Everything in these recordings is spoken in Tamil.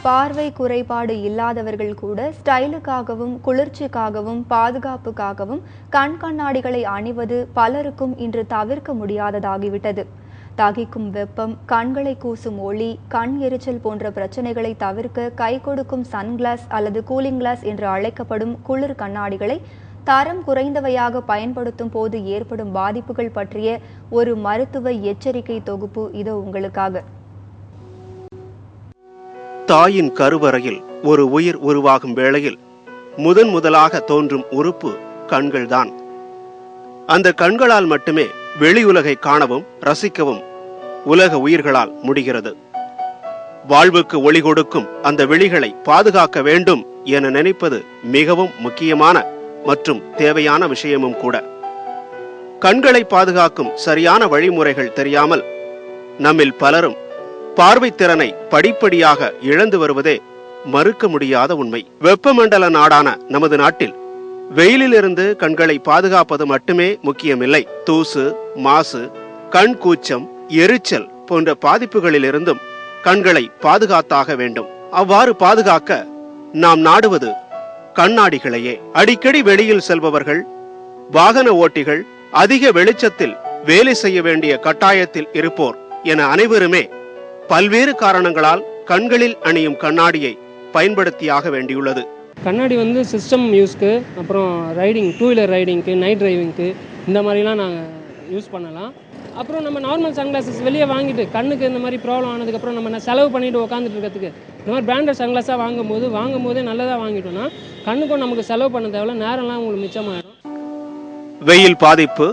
பார்வை குறைபாடு இல்லாதவர்கள் கூட ஸ்டைலுக்காகவும் குளிர்ச்சிக்காகவும் பாதுகாப்புக்காகவும் கண் கண்ணாடிகளை அணிவது பலருக்கும் இன்று தவிர்க்க முடியாததாகிவிட்டது. தகிக்கும் வெப்பம் கண்களை கூசும் ஒளி கண் எரிச்சல் போன்ற பிரச்சனைகளை தவிர்க்க கை கொடுக்கும் சன்கிளாஸ் அல்லது கூலிங் கிளாஸ் என்று அழைக்கப்படும் குளிர் கண்ணாடிகளை தரம் குறைந்தவையாக பயன்படுத்தும் போது ஏற்படும் பாதிப்புகள் பற்றிய ஒரு மருத்துவ எச்சரிக்கை தொகுப்பு இதோ உங்களுக்காக. தாயின் கருவறையில் ஒரு உயிர் உருவாகும் வேளையில் முதன் முதலாக தோன்றும் உறுப்பு கண்கள்தான். அந்த கண்களால் மட்டுமே வெளி உலகை காணவும் ரசிக்கவும் உலக உயிர்களால் முடிகிறது. வாழ்வுக்கு ஒளி கொடுக்கும் அந்த வெளிகளை பாதுகாக்க வேண்டும் என நினைப்பது மிகவும் முக்கியமான மற்றும் தேவையான விஷயமும் கூட. கண்களை பாதுகாக்கும் சரியான வழிமுறைகள் தெரியாமல் நம்மில் பலரும் பார்வை திறனை படிப்படியாக இழந்து வருவதே மறுக்க முடியாத உண்மை. வெப்பமண்டல நாடான நமது நாட்டில் வெயிலிலிருந்து கண்களை பாதுகாப்பது மட்டுமே முக்கியமில்லை. தூசு மாசு கண் கூச்சம் எரிச்சல் போன்ற பாதிப்புகளிலிருந்தும் கண்களை பாதுகாத்தாக வேண்டும். அவ்வாறு பாதுகாக்க நாம் நாடுவது கண்ணாடிகளையே. அடிக்கடி வெளியில் செல்பவர்கள் வாகன ஓட்டிகள் அதிக வெளிச்சத்தில் வேலை செய்ய வேண்டிய கட்டாயத்தில் இருப்போர் என அனைவருமே பல்வேறு காரணங்களால் கண்களில் அணியும் கண்ணாடியை பயன்படுத்தியாக வேண்டியுள்ளது. கண்ணாடி வந்து சிஸ்டம் யூஸ்க்கு அப்புறம் ரைடிங் டூ வீலர் ரைடிங்க்கு நைட் டிரைவிங்க்கு இந்த மாதிரிலாம் நாங்கள் யூஸ் பண்ணலாம். அப்புறம் நம்ம நார்மல் சன்கிளாஸஸ் வெளியே வாங்கிட்டு கண்ணுக்கு இந்த மாதிரி ப்ராப்ளம் ஆனதுக்கப்புறம் நம்ம என்ன செலவு பண்ணிட்டு உட்காந்துட்டு இருக்கிறதுக்கு இந்த மாதிரி பிராண்டட் சன்கிளாஸாக வாங்கும்போது வாங்கும் போதே நல்லதாக வாங்கிட்டோம்னா கண்ணுக்கும் நமக்கு செலவு பண்ண தேவையில்ல நேரம்லாம் உங்களுக்கு மிச்சமாயிடும். வெயில் பாதிப்பு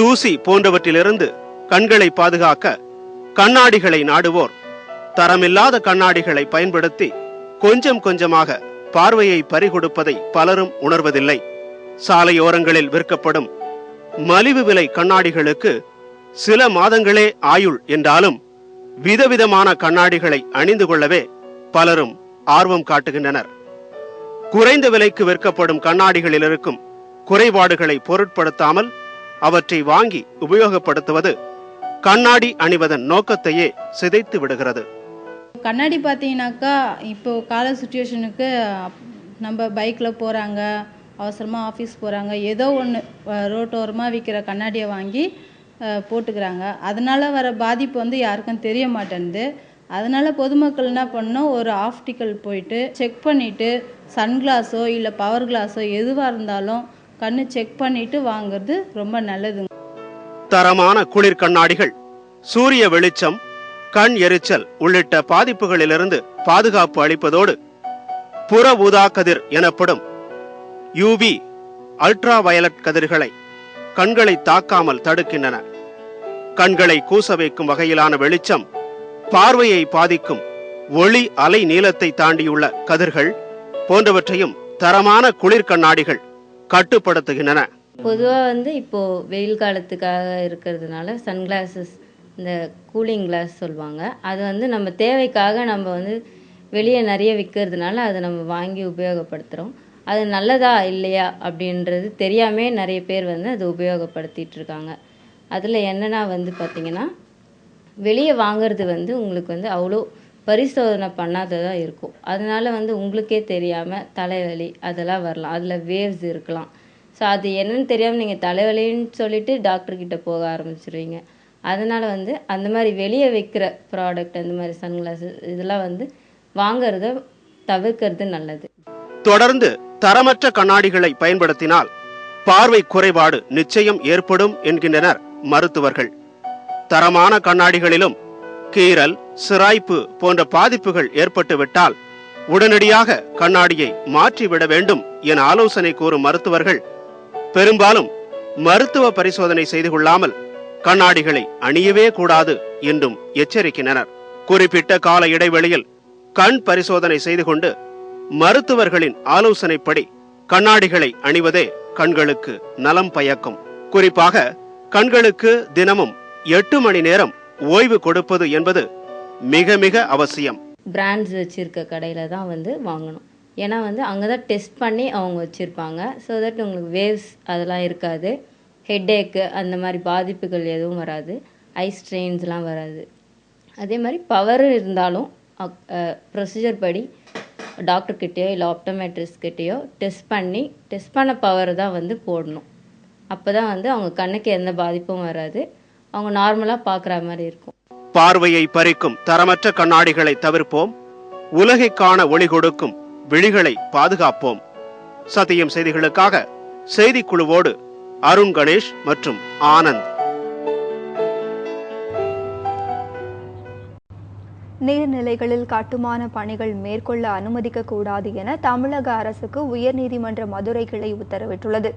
தூசி போன்றவற்றிலிருந்து கண்களை பாதுகாக்க கண்ணாடிகளை நாடுவோர். தரமில்லாத கண்ணாடிகளை பயன்படுத்தி கொஞ்சம் கொஞ்சமாக பார்வையை பறிகொடுப்பதை பலரும் உணர்வதில்லை. சாலையோரங்களில் விற்கப்படும் மலிவு விலை கண்ணாடிகளுக்கு சில மாதங்களே ஆயுள் என்றாலும் விதவிதமான கண்ணாடிகளை அணிந்து கொள்ளவே பலரும் ஆர்வம் காட்டுகின்றனர். குறைந்த விலைக்கு விற்கப்படும் கண்ணாடிகளில் இருக்கும் குறைபாடுகளை பொருட்படுத்தாமல் அவற்றை வாங்கி உபயோகப்படுத்துவது கண்ணாடி அணிவதன் நோக்கத்தையே சிதைத்து விடுகிறது. கண்ணாடி பார்த்தீங்கன்னாக்கா இப்போ கால சுச்சுவேஷனுக்கு நம்ம பைக்கில் போகிறாங்க அவசரமாக ஆஃபீஸ் போகிறாங்க ஏதோ ஒன்று ரோட்டோரமாக விற்கிற கண்ணாடியை வாங்கி போட்டுக்கிறாங்க. அதனால் வர பாதிப்பு வந்து யாருக்கும் தெரிய மாட்டேன்து அதனால் பொதுமக்கள் என்ன பண்ணணும் ஒரு ஆப்டிக்கல் போயிட்டு செக் பண்ணிவிட்டு சன்கிளாஸோ இல்லை பவர் கிளாஸோ எதுவாக இருந்தாலும் கண்ணு செக் பண்ணிவிட்டு வாங்குறது ரொம்ப நல்லதுங்க. தரமான குளிர் கண்ணாடிகள் சூரிய வெளிச்சம் கண் எரிச்சல் உள்ளிட்ட பாதிப்புகளிலிருந்து பாதுகாப்பு அளிப்பதோடு புற ஊதா கதிர் எனப்படும் யூவி அல்ட்ரா வயலட் கதிர்களை கண்களை தாக்காமல் தடுக்கின்றன. கண்களை கூச வைக்கும் வகையிலான வெளிச்சம் பார்வையை பாதிக்கும் ஒளி அலை நீளத்தை தாண்டியுள்ள கதிர்கள் போன்றவற்றையும் தரமான குளிர் கண்ணாடிகள் கட்டுப்படுத்துகின்றன. பொதுவாக வந்து இப்போது வெயில் காலத்துக்காக இருக்கிறதுனால சன்கிளாஸஸ் இந்த கூலிங் கிளாஸ் சொல்லுவாங்க. அது வந்து நம்ம தேவைக்காக நம்ம வந்து வெளியே நிறைய விற்கிறதுனால அதை நம்ம வாங்கி உபயோகப்படுத்துகிறோம் அது நல்லதா இல்லையா அப்படின்றது தெரியாமே நிறைய பேர் வந்து அதை உபயோகப்படுத்திட்டு இருக்காங்க. அதில் என்னென்னா வந்து பார்த்திங்கன்னா வெளியே வாங்கிறது வந்து உங்களுக்கு வந்து அவ்வளோ பரிசோதனை பண்ணாததாக இருக்கும். அதனால வந்து உங்களுக்கே தெரியாமல் தலைவலி அதெல்லாம் வரலாம். அதில் வேவ்ஸ் இருக்கலாம். ஸோ அது என்னன்னு தெரியாமல் நீங்கள் தலைவலின்னு சொல்லிட்டு டாக்டர்கிட்ட போக ஆரம்பிச்சிடுவீங்க அதனால் வந்து அந்த மாதிரி வெளியே வைக்கிற ப்ராடக்ட் அந்த மாதிரி சன்கிளாஸஸ் இதெல்லாம் வந்து வாங்குறத தவிர்க்கிறது நல்லது. தொடர்ந்து தரமற்ற கண்ணாடிகளை பயன்படுத்தினால் பார்வை குறைபாடு நிச்சயம் ஏற்படும் என்கின்றனர் மருத்துவர்கள். தரமான கண்ணாடிகளிலும் கீறல் சிராய்ப்பு போன்ற பாதிப்புகள் ஏற்பட்டுவிட்டால் உடனடியாக கண்ணாடியை மாற்றிவிட வேண்டும் என ஆலோசனை கூறும் மருத்துவர்கள் பெரும்பாலும் மருத்துவ பரிசோதனை செய்து கொள்ளாமல் கண்ணாடிகளை அணியவே கூடாது என்றும் எச்சரிக்கின்றனர். குறிப்பிட்ட கால இடைவெளியில் கண் பரிசோதனை செய்து கொண்டு மருத்துவர்களின் ஆலோசனைப்படி கண்ணாடிகளை அணிவதே கண்களுக்கு நலம் பயக்கும். குறிப்பாக கண்களுக்கு தினமும் எட்டு மணி நேரம் ஓய்வு கொடுப்பது என்பது மிக மிக அவசியம். பிராண்ட்ஸ் வச்சிருக்க கடையில தான் வந்து வாங்கணும். ஏன்னா வந்து அங்கே தான் டெஸ்ட் பண்ணி அவங்க வச்சுருப்பாங்க. ஸோ தட் உங்களுக்கு வேவ்ஸ் அதெல்லாம் இருக்காது. ஹெட்டேக்கு அந்த மாதிரி பாதிப்புகள் எதுவும் வராது. ஐ ஸ்ட்ரெயின்ஸ்லாம் வராது. அதே மாதிரி பவர் இருந்தாலும் ப்ரொசீஜர் படி டாக்டர்கிட்டேயோ இல்லை ஆப்டோமேட்ரிஸ்கிட்டேயோ டெஸ்ட் பண்ணி டெஸ்ட் பண்ண பவர் தான் வந்து போடணும். அப்போ தான் வந்து அவங்க கண்ணுக்கு எந்த பாதிப்பும் வராது. அவங்க நார்மலாக பார்க்குற மாதிரி இருக்கும். பார்வையை பறிக்கும் தரமற்ற கண்ணாடிகளை தவிர்ப்போம். உலகை காண ஒளி கொடுக்கும் விழிகளை பாதுகாப்போம். சத்தியம் செய்திகளுக்காக செய்திக்குழுவோடு அருண் கணேஷ் மற்றும் ஆனந்த். நீர்நிலைகளில் கட்டுமான பணிகள் மேற்கொள்ள அனுமதிக்க கூடாது என தமிழக அரசுக்கு உயர்நீதிமன்ற மதுரை கிளை உத்தரவிட்டுள்ளது.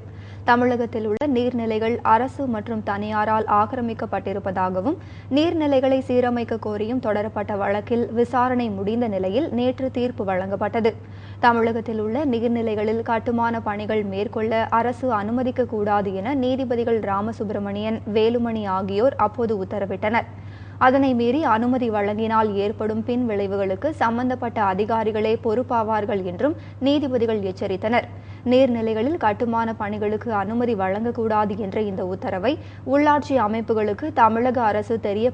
தமிழகத்தில் உள்ள நீர்நிலைகள் அரசு மற்றும் தனியாரால் ஆக்கிரமிக்கப்பட்டிருப்பதாகவும் நீர்நிலைகளை சீரமைக்க கோரியும் தொடரப்பட்ட வழக்கில் விசாரணை முடிந்த நிலையில் நேற்று தீர்ப்பு வழங்கப்பட்டது. தமிழகத்தில் உள்ள நீர்நிலைகளில் கட்டுமான பணிகள் மேற்கொள்ள அரசு அனுமதிக்க கூடாது என நீதிபதிகள் ராமசுப்பிரமணியன் வேலுமணி ஆகியோர் அப்போது உத்தரவிட்டனர். அதனை மீறி அனுமதி வழங்கினால் ஏற்படும் பின் விளைவுகளுக்கு சம்பந்தப்பட்ட அதிகாரிகளே பொறுப்பாவார்கள் என்றும் நீதிபதிகள் எச்சரித்தனர். நீர்நிலைகளில் கட்டுமான பணிகளுக்கு அனுமதி வழங்கக்கூடாது என்ற இந்த உத்தரவை உள்ளாட்சி அமைப்புகளுக்கு தமிழக அரசு தெரிய